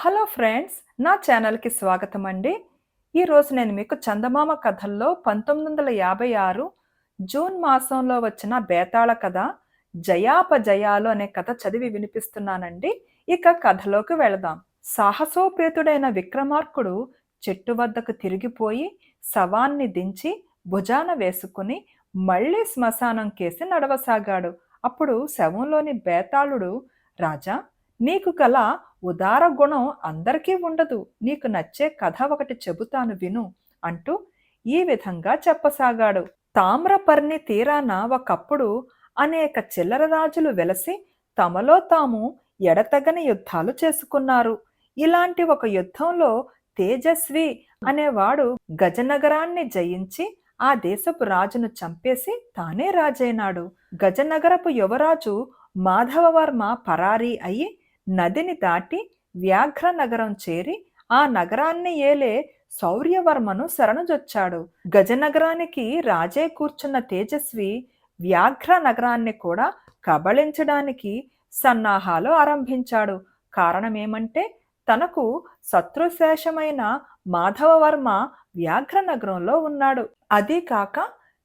Hello friends నా ఛానల్కి స్వాగతం అండి. ఈరోజు నేను మీకు చందమామ కథల్లో పంతొమ్మిది వందల యాభై ఆరు జూన్ మాసంలో వచ్చిన బేతాళ కథ జయాపజయాలు అనే కథ చదివి వినిపిస్తున్నానండి. ఇక కథలోకి వెళదాం. సాహసోపేతుడైన విక్రమార్కుడు చెట్టు వద్దకు తిరిగిపోయి శవాన్ని దించి భుజాన వేసుకుని మళ్ళీ శ్మశానం కేసి నడవసాగాడు. అప్పుడు శవంలోని బేతాళుడు రాజా నీకు గల ఉదార గుణం అందరికీ ఉండదు. నీకు నచ్చే కథ ఒకటి చెబుతాను విను అంటూ ఈ విధంగా చెప్పసాగాడు. తామ్రపర్ణి తీరాన ఒకప్పుడు అనేక చిల్లర రాజులు వెలసి తమలో తాము ఎడతగని యుద్ధాలు చేసుకున్నారు. ఇలాంటి ఒక యుద్ధంలో తేజస్వి అనేవాడు గజనగరాన్ని జయించి ఆ దేశపు రాజును చంపేసి తానే రాజైనాడు. గజనగరపు యువరాజు మాధవవర్మ పరారీ అయి నదిని దాటి వ్యాఘ్ర నగరం చేరి ఆ నగరాన్ని ఏలే శౌర్యవర్మను శరణుజొచ్చాడు. గజనగరానికి రాజే కూర్చున్న తేజస్వి వ్యాఘ్ర నగరాన్ని కూడా కబళించడానికి సన్నాహాలు ఆరంభించాడు. కారణమేమంటే తనకు శత్రుశేషమైన మాధవవర్మ వ్యాఘ్ర నగరంలో ఉన్నాడు. అదీ కాక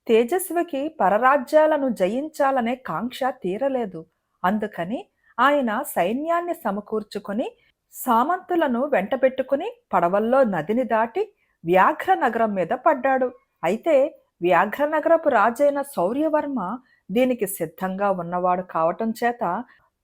తేజస్వికి పరరాజ్యాలను జయించాలనే కాంక్ష తీరలేదు. అందుకని ఆయన సైన్యాన్ని సమకూర్చుకొని సామంతులను వెంటబెట్టుకుని పడవల్లో నదిని దాటి వ్యాఘ్ర నగరం మీద పడ్డాడు. అయితే వ్యాఘ్రనగరపు రాజైన శౌర్యవర్మ దీనికి సిద్ధంగా ఉన్నవాడు కావటం చేత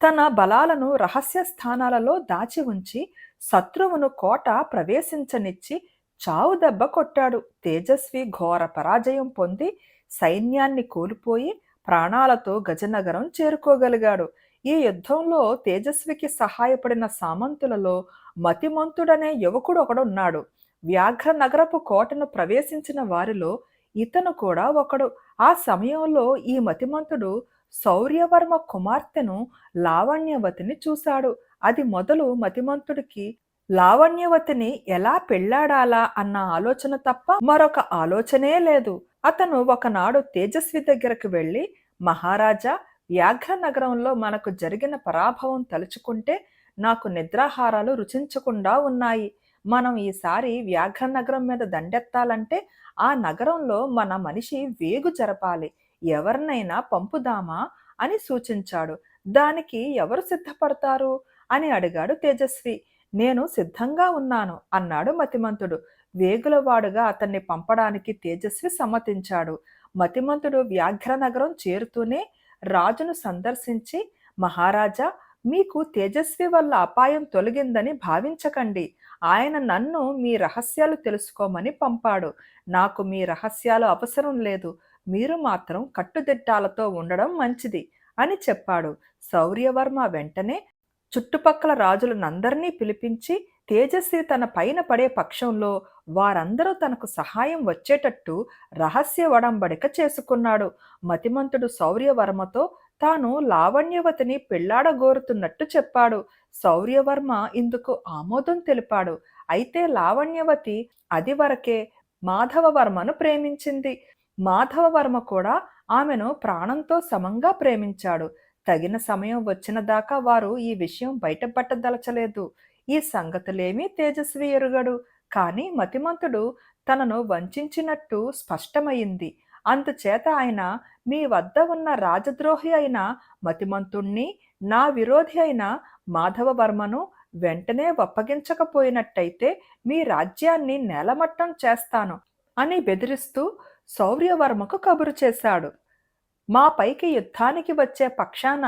తన బలాలను రహస్య స్థానాలలో దాచి ఉంచి శత్రువును కోట ప్రవేశించనిచ్చి చావు దెబ్బ కొట్టాడు. తేజస్వి ఘోర పరాజయం పొంది సైన్యాన్ని కోల్పోయి ప్రాణాలతో గజనగరం చేరుకోగలిగాడు. ఈ యుద్ధంలో తేజస్వికి సహాయపడిన సామంతులలో మతిమంతుడనే యువకుడు ఒకడున్నాడు. వ్యాఘ్ర నగరపు కోటను ప్రవేశించిన వారిలో ఇతను కూడా ఒకడు. ఆ సమయంలో ఈ మతిమంతుడు శౌర్యవర్మ కుమార్తెను లావణ్యవతిని చూశాడు. అది మొదలు మతిమంతుడికి లావణ్యవతిని ఎలా పెళ్ళాడాలా అన్న ఆలోచన తప్ప మరొక ఆలోచనే లేదు. అతను ఒకనాడు తేజస్వి దగ్గరకు వెళ్ళి మహారాజా వ్యాఘ్ర నగరంలో మనకు జరిగిన పరాభవం తలుచుకుంటే నాకు నిద్రాహారాలు రుచించకుండా ఉన్నాయి. మనం ఈసారి వ్యాఘ్ర నగరం మీద దండెత్తాలంటే ఆ నగరంలో మన మనిషి వేగు జరపాలి. ఎవరినైనా పంపుదామా? అని సూచించాడు. దానికి ఎవరు సిద్ధపడతారు? అని అడిగాడు తేజస్వి. నేను సిద్ధంగా ఉన్నాను అన్నాడు మతిమంతుడు. వేగులవాడుగా అతన్ని పంపడానికి తేజస్వి సమ్మతించాడు. మతిమంతుడు వ్యాఘ్ర నగరం చేరుతూనే రాజును సందర్శించి మహారాజా మీకు తేజస్వి వల్ల అపాయం తొలగిందని భావించకండి. ఆయన నన్ను మీ రహస్యాలు తెలుసుకోమని పంపాడు. నాకు మీ రహస్యాలు అవసరం లేదు. మీరు మాత్రం కట్టుదిట్టాలతో ఉండడం మంచిది అని చెప్పాడు. శౌర్యవర్మ వెంటనే చుట్టుపక్కల రాజులనందరినీ పిలిపించి తేజస్వి తన పైన పడే పక్షంలో వారందరూ తనకు సహాయం వచ్చేటట్టు రహస్య వడంబడిక చేసుకున్నాడు. మతిమంతుడు శౌర్యవర్మతో తాను లావణ్యవతిని పెళ్ళాడగోరుతున్నట్టు చెప్పాడు. శౌర్యవర్మ ఇందుకు ఆమోదం తెలిపాడు. అయితే లావణ్యవతి అది వరకే మాధవవర్మను ప్రేమించింది. మాధవవర్మ కూడా ఆమెను ప్రాణంతో సమంగా ప్రేమించాడు. తగిన సమయం వచ్చిన దాకా వారు ఈ విషయం బయటపట్టదలచలేదు. ఈ సంగతులేమీ తేజస్వి ఎరుగడు. కానీ మతిమంతుడు తనను వంచినట్టు స్పష్టమైంది అందుచేత ఆయన మీ వద్ద ఉన్న రాజద్రోహి అయిన మతిమంతుణ్ణి నా విరోధి అయిన మాధవవర్మను వెంటనే ఒప్పగించకపోయినట్టయితే మీ రాజ్యాన్ని నేలమట్టం చేస్తాను అని బెదిరిస్తూ శౌర్యవర్మకు కబురు చేశాడు. మా పైకి యుద్ధానికి వచ్చే పక్షాన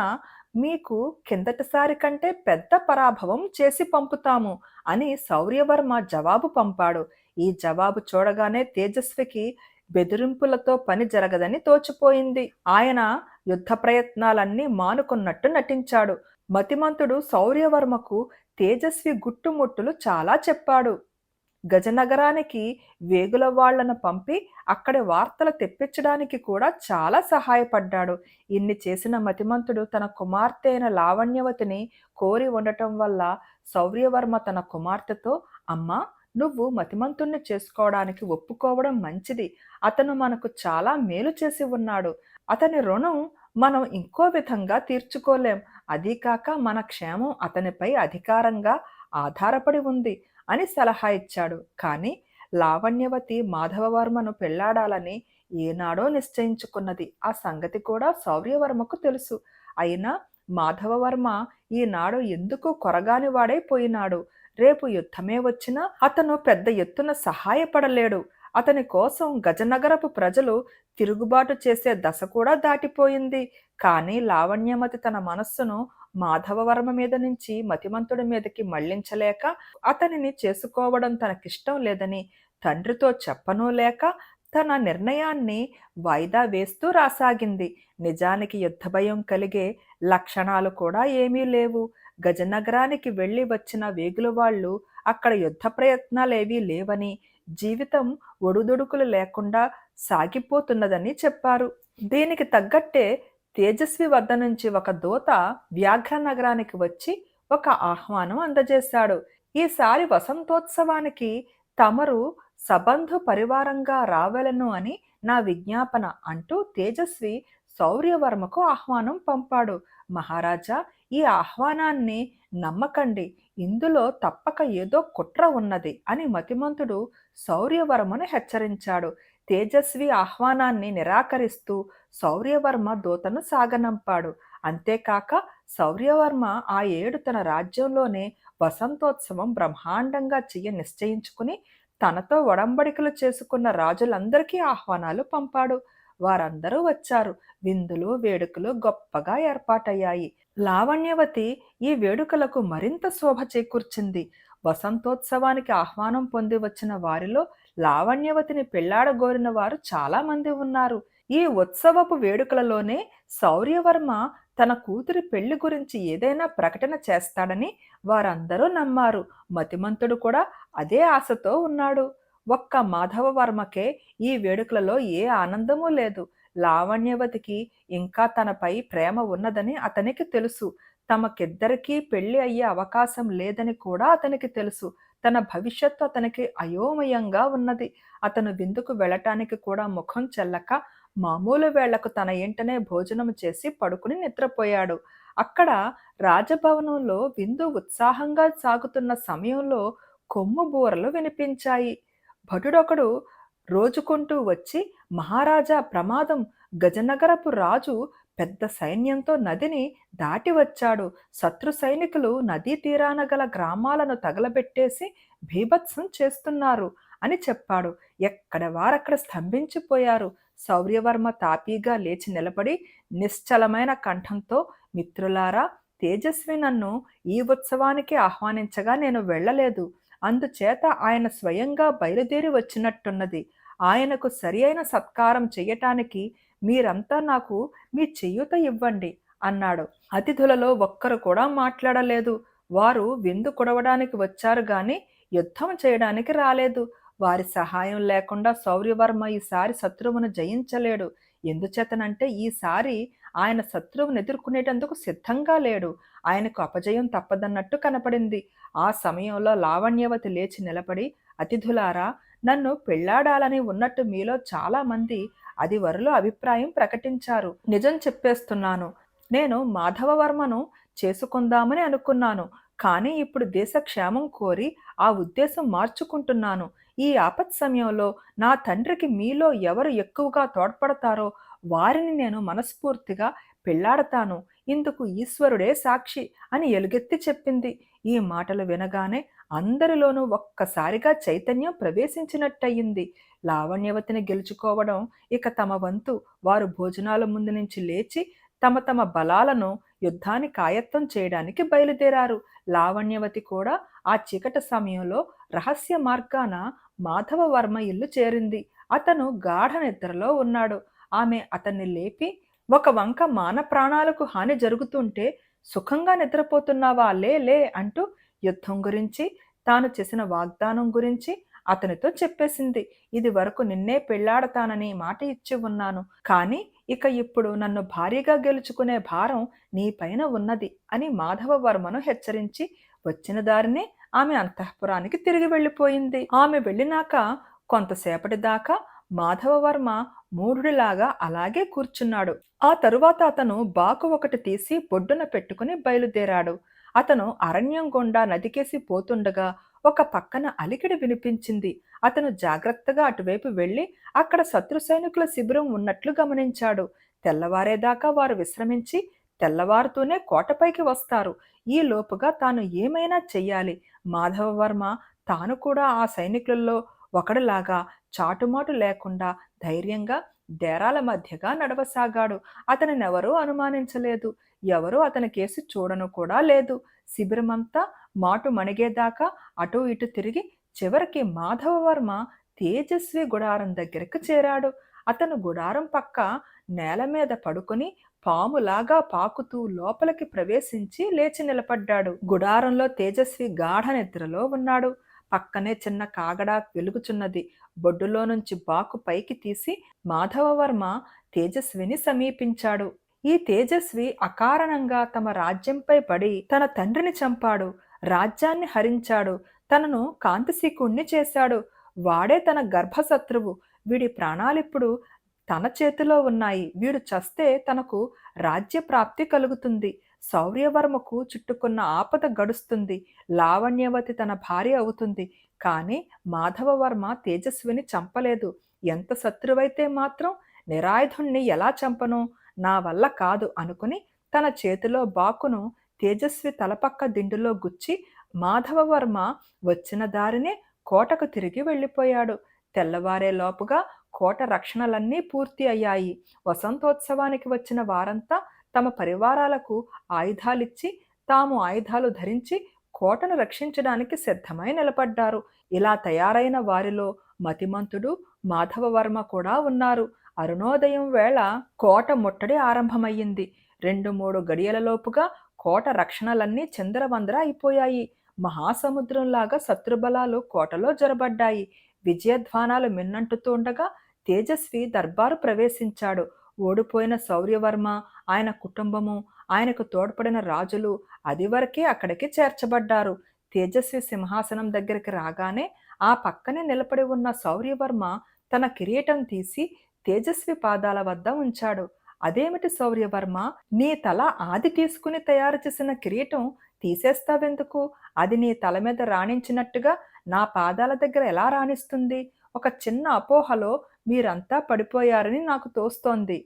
మీకు కిందటిసారి కంటే పెద్ద పరాభవం చేసి పంపుతాము అని శౌర్యవర్మ జవాబు పంపాడు. ఈ జవాబు చూడగానే తేజస్వికి బెదిరింపులతో పని జరగదని తోచిపోయింది. ఆయన యుద్ధ ప్రయత్నాలన్నీ మానుకున్నట్టు నటించాడు. మతిమంతుడు శౌర్యవర్మకు తేజస్వి గుట్టుముట్టులు చాలా చెప్పాడు. గజనగరానికి వేగుల వాళ్ళను పంపి అక్కడి వార్తలు తెప్పించడానికి కూడా చాలా సహాయపడ్డాడు. ఇన్ని చేసిన మతిమంతుడు తన కుమార్తె అయిన లావణ్యవతిని కోరి ఉండటం వల్ల శౌర్యవర్మ తన కుమార్తెతో అమ్మా నువ్వు మతిమంతుణ్ణి చేసుకోవడానికి ఒప్పుకోవడం మంచిది. అతను మనకు చాలా మేలు చేసి ఉన్నాడు. అతని రుణం మనం ఇంకో విధంగా తీర్చుకోలేం. అదీకాక మన క్షేమం అతనిపై అధికారంగా ఆధారపడి ఉంది. అని సలహా ఇచ్చాడు. కానీ లావణ్యవతి మాధవవర్మను పెళ్ళాడాలని ఏనాడో నిశ్చయించుకున్నది. ఆ సంగతి కూడా శౌర్యవర్మకు తెలుసు. అయినా మాధవవర్మ ఈనాడు ఎందుకు కొరగాని వాడైపోయినాడు రేపు యుద్ధమే వచ్చినా అతను పెద్ద ఎత్తున సహాయపడలేడు. అతని కోసం గజనగరపు ప్రజలు తిరుగుబాటు చేసే దశ కూడా దాటిపోయింది. కానీ లావణ్యమతి తన మనస్సును మాధవవర్మ మీద నుంచి మతిమంతుడి మీదకి మళ్ళించలేక అతనిని చేసుకోవడం తనకిష్టం లేదని తండ్రితో చెప్పనూ లేక తన నిర్ణయాన్ని వాయిదా వేస్తూ రాసాగింది. నిజానికి యుద్ధ భయం కలిగే లక్షణాలు కూడా ఏమీ లేవు. గజనగరానికి వెళ్ళి వచ్చిన వేగుల వాళ్ళు అక్కడ యుద్ధ ప్రయత్నాలేవీ లేవని జీవితం ఒడుదుడుకులు లేకుండా సాగిపోతున్నదని చెప్పారు. దీనికి తగ్గట్టే తేజస్వి వద్ద నుంచి ఒక దూత వ్యాఘ్ర నగరానికి వచ్చి ఒక ఆహ్వానం అందజేశాడు. ఈసారి వసంతోత్సవానికి తమరు సబంధు పరివారంగా రావలను అని నా విజ్ఞాపన అంటూ తేజస్వి శౌర్యవర్మకు ఆహ్వానం పంపాడు. మహారాజా ఈ ఆహ్వానాన్ని నమ్మకండి. ఇందులో తప్పక ఏదో కుట్ర ఉన్నది అని మతిమంతుడు శౌర్యవర్మను హెచ్చరించాడు. తేజస్వి ఆహ్వానాన్ని నిరాకరిస్తూ శౌర్యవర్మ దూతను సాగనంపాడు. అంతేకాక శౌర్యవర్మ ఆ ఏడు తన రాజ్యంలోనే వసంతోత్సవం బ్రహ్మాండంగా చెయ్య నిశ్చయించుకుని తనతో ఒడంబడికలు చేసుకున్న రాజులందరికీ ఆహ్వానాలు పంపాడు. వారందరూ వచ్చారు. విందులు వేడుకలు గొప్పగా ఏర్పాటయ్యాయి. లావణ్యవతి ఈ వేడుకలకు మరింత శోభ చేకూర్చింది. వసంతోత్సవానికి ఆహ్వానం పొంది వచ్చిన వారిలో లావణ్యవతిని పెళ్ళాడగోరిన వారు చాలా మంది ఉన్నారు. ఈ ఉత్సవపు వేడుకలలోనే శౌర్యవర్మ తన కూతురి పెళ్ళి గురించి ఏదైనా ప్రకటన చేస్తాడని వారందరూ నమ్మారు. మతిమంతుడు కూడా అదే ఆశతో ఉన్నాడు. ఒక్క మాధవ వర్మకే ఈ వేడుకలలో ఏ ఆనందమూ లేదు. లావణ్యవతికి ఇంకా తనపై ప్రేమ ఉన్నదని అతనికి తెలుసు. తమకిద్దరికీ పెళ్ళి అయ్యే అవకాశం లేదని కూడా అతనికి తెలుసు. తన భవిష్యత్తు అతనికి అయోమయంగా ఉన్నది. అతను విందుకు వెళ్ళటానికి కూడా ముఖం చెల్లక మామూలు వేళ్ళకు తన ఇంటనే భోజనం చేసి పడుకుని నిద్రపోయాడు. అక్కడ రాజభవనంలో విందు ఉత్సాహంగా సాగుతున్న సమయంలో కొమ్ము బూరలు వినిపించాయి. భటుడొకడు రోజుకుంటూ వచ్చి మహారాజా ప్రమాదం గజనగరపు రాజు పెద్ద సైన్యంతో నదిని దాటి వచ్చాడు. శత్రు సైనికులు నదీ తీరాన గల గ్రామాలను తగలబెట్టేసి భీభత్సం చేస్తున్నారు అని చెప్పాడు. ఎక్కడ వారక్కడ స్తంభించిపోయారు. శౌర్యవర్మ తాపీగా లేచి నిలబడి నిశ్చలమైన కంఠంతో మిత్రులారా తేజస్వి నన్ను ఈ ఉత్సవానికి ఆహ్వానించగా నేను వెళ్ళలేదు. అందుచేత ఆయన స్వయంగా బయలుదేరి వచ్చినట్టున్నది. ఆయనకు సరి అయిన సత్కారం చెయ్యటానికి మీరంతా నాకు మీ చెయ్యుత ఇవ్వండి అన్నాడు. అతిథులలో ఒక్కరు కూడా మాట్లాడలేదు. వారు విందు కొడవడానికి వచ్చారు గాని యుద్ధం చేయడానికి రాలేదు. వారి సహాయం లేకుండా శౌర్యవర్మ ఈసారి శత్రువును జయించలేడు. ఎందుచేతనంటే ఈసారి ఆయన శత్రువును ఎదుర్కొనేటందుకు సిద్ధంగా లేడు. ఆయనకు అపజయం తప్పదన్నట్టు కనపడింది. ఆ సమయంలో లావణ్యవతి లేచి నిలబడి అతిథులారా నన్ను పెళ్ళాడాలని ఉన్నట్టు మీలో చాలా మంది అది వరలో అభిప్రాయం ప్రకటించారు. నిజం చెప్పేస్తున్నాను. నేను మాధవవర్మను చేసుకుందామని అనుకున్నాను. కానీ ఇప్పుడు దేశ క్షేమం కోరి ఆ ఉద్దేశం మార్చుకుంటున్నాను. ఈ ఆపత్ సమయంలో నా తండ్రికి మీలో ఎవరు ఎక్కువగా తోడ్పడతారో వారిని నేను మనస్ఫూర్తిగా పెళ్ళాడతాను ఇందుకు ఈశ్వరుడే సాక్షి అని ఎలుగెత్తి చెప్పింది. ఈ మాటలు వినగానే అందరిలోనూ ఒక్కసారిగా చైతన్యం ప్రవేశించినట్టయింది. లావణ్యవతిని గెలుచుకోవడం ఇక తమ వంతు. వారు భోజనాల ముందు నుంచి లేచి తమ తమ బలాలను యుద్ధాన్ని కాయత్తం చేయడానికి బయలుదేరారు. లావణ్యవతి కూడా ఆ చీకటి సమయంలో రహస్య మార్గాన మాధవవర్మ ఇల్లు చేరింది. అతను గాఢ నిద్రలో ఉన్నాడు. ఆమె అతన్ని లేపి ఒక వంక మాన ప్రాణాలకు హాని జరుగుతుంటే సుఖంగా నిద్రపోతున్నావా? లే లే అంటూ యుద్ధం గురించి తాను చేసిన వాగ్దానం గురించి అతనితో చెప్పేసింది. ఇది వరకు నిన్నే పెళ్ళాడతానని మాట ఇచ్చి ఉన్నాను. కానీ ఇక ఇప్పుడు నన్ను భారీగా గెలుచుకునే భారం నీపైన ఉన్నది అని మాధవవర్మను హెచ్చరించి వచ్చిన దారినే ఆమె అంతఃపురానికి తిరిగి వెళ్ళిపోయింది. ఆమె వెళ్ళినాక కొంతసేపటి దాకా మాధవవర్మ మూఢుడిలాగా అలాగే కూర్చున్నాడు. ఆ తరువాత అతను బాకు ఒకటి తీసి బొడ్డున పెట్టుకుని బయలుదేరాడు. అతను అరణ్యం గుండా నదికేసి పోతుండగా ఒక పక్కన అలికిడి వినిపించింది. అతను జాగ్రత్తగా అటువైపు వెళ్ళి అక్కడ శత్రు సైనికుల శిబిరం ఉన్నట్లు గమనించాడు. తెల్లవారేదాకా వారు విశ్రమించి తెల్లవారుతూనే కోటపైకి వస్తారు. ఈ లోపుగా తాను ఏమైనా చెయ్యాలి. మాధవవర్మ తాను కూడా ఆ సైనికులలో ఒకడిలాగా చాటుమాటు లేకుండా ధైర్యంగా డేరాల మధ్యగా నడవసాగాడు. అతనినెవరూ అనుమానించలేదు. ఎవరూ అతని కేసు చూడను కూడా లేదు. శిబిరమంతా మాటు మణిగేదాకా అటు ఇటు తిరిగి చివరికి మాధవవర్మ తేజస్వి గుడారం దగ్గరకు చేరాడు. అతను గుడారం పక్క నేల మీద పడుకొని పాములాగా పాకుతూ లోపలికి ప్రవేశించి లేచి నిలబడ్డాడు. గుడారంలో తేజస్వి గాఢ నిద్రలో ఉన్నాడు. పక్కనే చిన్న కాగడా వెలుగుచున్నది. బొడ్డులో నుంచి బాకు పైకి తీసి మాధవవర్మ తేజస్విని సమీపించాడు. ఈ తేజస్వి అకారణంగా తమ రాజ్యంపై పడి తన తండ్రిని చంపాడు రాజ్యాన్ని హరించాడు తనను కాంతిశీకుణ్ణి చేశాడు. వాడే తన గర్భశత్రువు. వీడి ప్రాణాలిప్పుడు తన చేతిలో ఉన్నాయి. వీడు చస్తే తనకు రాజ్య ప్రాప్తి కలుగుతుంది. శౌర్యవర్మకు చుట్టుకున్న ఆపద గడుస్తుంది. లావణ్యవతి తన భార్య అవుతుంది. కానీ మాధవవర్మ తేజస్విని చంపలేదు. ఎంత శత్రువైతే మాత్రం నిరాయుధుణ్ణి ఎలా చంపను? నా వల్ల కాదు అనుకుని తన చేతిలో బాకును తేజస్వి తలపక్క దిండులో గుచ్చి మాధవవర్మ వచ్చిన దారినే కోటకు తిరిగి వెళ్ళిపోయాడు. తెల్లవారే లోపుగా కోట రక్షణలన్నీ పూర్తి అయ్యాయి. వసంతోత్సవానికి వచ్చిన వారంతా తమ పరివారాలకు ఆయుధాలిచ్చి తాము ఆయుధాలు ధరించి కోటను రక్షించడానికి సిద్ధమై నిలబడ్డారు. ఇలా తయారైన వారిలో మతిమంతుడు మాధవవర్మ కూడా ఉన్నారు. అరుణోదయం వేళ కోట ముట్టడి ఆరంభమయ్యింది. రెండు మూడు గడియలలోపుగా కోట రక్షణలన్నీ చందరవందర అయిపోయాయి. మహాసముద్రంలాగా శత్రుబలాలు కోటలో జొరబడ్డాయి. విజయధ్వానాలు మిన్నంటుతుండగా తేజస్వి దర్బారు ప్రవేశించాడు. ఓడిపోయిన శౌర్యవర్మ ఆయన కుటుంబము ఆయనకు తోడ్పడిన రాజులు అదివరకే అక్కడికి చేర్చబడ్డారు. తేజస్వి సింహాసనం దగ్గరికి రాగానే ఆ పక్కనే నిలబడి ఉన్న శౌర్యవర్మ తన కిరీటం తీసి తేజస్వి పాదాల వద్ద ఉంచాడు. అదేమిటి శౌర్యవర్మ? నీ తల ఆది తీసుకుని తయారు చేసిన కిరీటం తీసేస్తావెందుకు? అది నీ తల మీద రాణించినట్టుగా నా పాదాల దగ్గర ఎలా రాణిస్తుంది? ఒక చిన్న అపోహలో మీరంతా పడిపోయారని నాకు తోస్తోంది.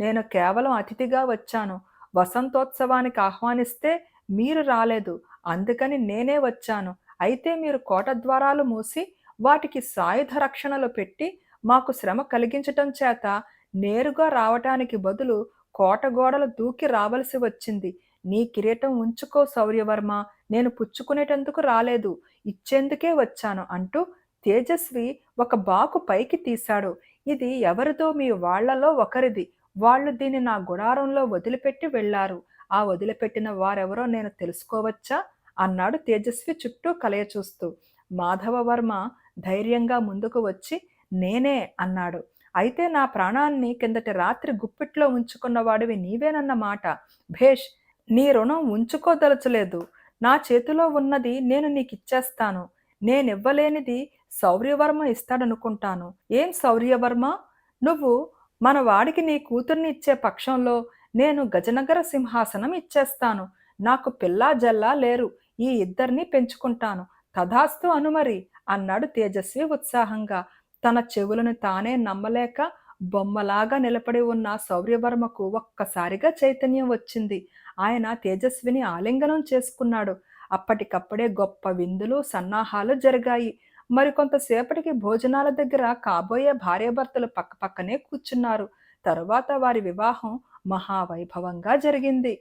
నేను కేవలం అతిథిగా వచ్చాను. వసంతోత్సవానికి ఆహ్వానిస్తే మీరు రాలేదు. అందుకని నేనే వచ్చాను. అయితే మీరు కోట ద్వారాలు మూసి వాటికి సాయుధ రక్షణలు పెట్టి మాకు శ్రమ కలిగించటం చేత నేరుగా రావటానికి బదులు కోట గోడలు దూకి రావలసి వచ్చింది. నీ కిరీటం ఉంచుకో శౌర్యవర్మ నేను పుచ్చుకునేటందుకు రాలేదు. ఇచ్చేందుకే వచ్చాను అంటూ తేజస్వి ఒక బాకు పైకి తీశాడు. ఇది ఎవరిదో మీ వాళ్ళలో ఒకరిది. వాళ్ళు దీన్ని నా గుడారంలో వదిలిపెట్టి వెళ్ళారు. ఆ వదిలిపెట్టిన వారెవరో నేను తెలుసుకోవచ్చా? అన్నాడు తేజస్వి చుట్టూ కలయ చూస్తూ మాధవవర్మ ధైర్యంగా ముందుకు వచ్చి నేనే అన్నాడు. అయితే నా ప్రాణాన్ని కిందటి రాత్రి గుప్పిట్లో ఉంచుకున్నవాడివి నీవేనన్న మాట. భేష్ నీ రుణం ఉంచుకోదలచలేదు. నా చేతిలో ఉన్నది నేను నీకు ఇచ్చేస్తాను నేనివ్వలేనిది శౌర్యవర్మ ఇస్తాడనుకుంటాను. ఏం శౌర్యవర్మ? నువ్వు మన వాడికి నీ కూతుర్ని ఇచ్చే పక్షంలో నేను గజనగర సింహాసనం ఇచ్చేస్తాను. నాకు పిల్లా జల్లా లేరు. ఈ ఇద్దరిని పెంచుకుంటాను. తథాస్తు అనుమరి అన్నాడు తేజస్వి ఉత్సాహంగా. తన చెవులను తానే నమ్మలేక బొమ్మలాగా నిలబడి ఉన్న శౌర్యవర్మకు ఒక్కసారిగా చైతన్యం వచ్చింది. ఆయన తేజస్విని ఆలింగనం చేసుకున్నాడు. అప్పటికప్పుడే గొప్ప విందులు సన్నాహాలు జరిగాయి. మరికొంతసేపటికి భోజనాల దగ్గర కాబోయే భార్యాభర్తలు పక్కపక్కనే కూర్చున్నారు. తరువాత వారి వివాహం మహావైభవంగా జరిగింది.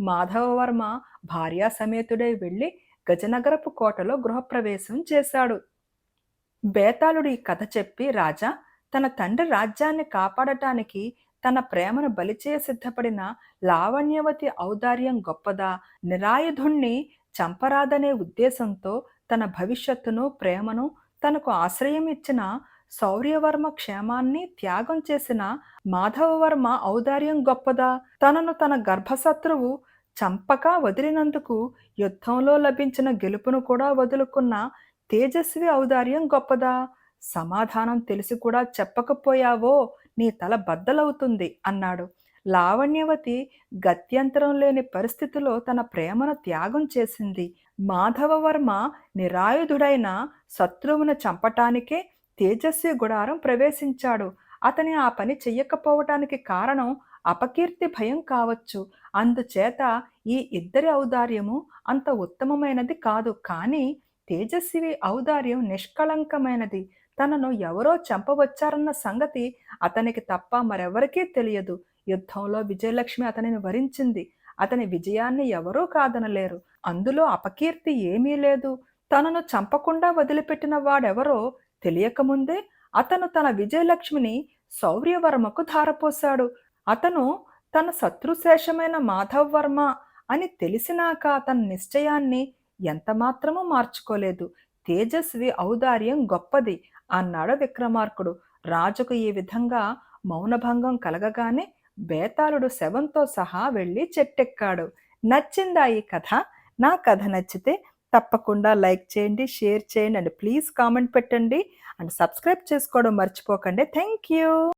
మాధవవర్మ భార్యా సమేతుడై వెళ్ళి గజనగరపు కోటలో గృహప్రవేశం చేశాడు. బేతాళుడు ఈ కథ చెప్పి రాజా తన తండ్రి రాజ్యాన్ని కాపాడటానికి తన ప్రేమను బలిచేయ సిద్ధపడిన లావణ్యవతి ఔదార్యం గొప్పదా? నిరాయుధుణ్ణి చంపరాదనే ఉద్దేశంతో తన భవిష్యత్తును ప్రేమను తనకు ఆశ్రయం ఇచ్చిన శౌర్యవర్మ క్షేమాన్ని త్యాగం చేసిన మాధవవర్మ ఔదార్యం గొప్పదా? తనను తన గర్భశత్రువు చంపక వదిలినందుకు యుద్ధంలో లభించిన గెలుపును కూడా వదులుకున్న తేజస్వి ఔదార్యం గొప్పదా? సమాధానం తెలిసి కూడా చెప్పకపోయావో నీ తల బద్దలవుతుంది అన్నాడు. లావణ్యవతి గత్యంతరం లేని పరిస్థితిలో తన ప్రేమను త్యాగం చేసింది. మాధవవర్మ నిరాయుధుడైన శత్రువును చంపటానికే తేజస్వి గుడారం ప్రవేశించాడు. అతని ఆ పని చెయ్యకపోవటానికి కారణం అపకీర్తి భయం కావచ్చు. అందుచేత ఈ ఇద్దరి ఔదార్యము అంత ఉత్తమమైనది కాదు. కానీ తేజస్వి ఔదార్యం నిష్కళంకమైనది. తనను ఎవరో చంపవచ్చారన్న సంగతి అతనికి తప్ప మరెవరికీ తెలియదు. యుద్ధంలో విజయలక్ష్మి అతనిని వరించింది. అతని విజయాన్ని ఎవరూ కాదనలేరు. అందులో అపకీర్తి ఏమీ లేదు. తనను చంపకుండా వదిలిపెట్టిన వాడెవరో తెలియకముందే అతను తన విజయలక్ష్మిని శౌర్యవర్మకు ధారపోశాడు. అతను తన శత్రుశేషమైన మాధవ్ వర్మ అని తెలిసినాక తన నిశ్చయాన్ని ఎంతమాత్రమూ మార్చుకోలేదు. తేజస్వి ఔదార్యం గొప్పది అన్నాడు విక్రమార్కుడు. రాజుకు ఈ విధంగా మౌనభంగం కలగగానే బేతాళుడు శవంతో సహా వెళ్ళి చెట్టెక్కాడు. నచ్చిందా ఈ కథ? నా కథ నచ్చితే తప్పకుండా లైక్ చేయండి షేర్ చేయండి అండ్ ప్లీజ్ కామెంట్ పెట్టండి. అండ్ సబ్స్క్రైబ్ చేసుకోవడం మర్చిపోకండి. Thank you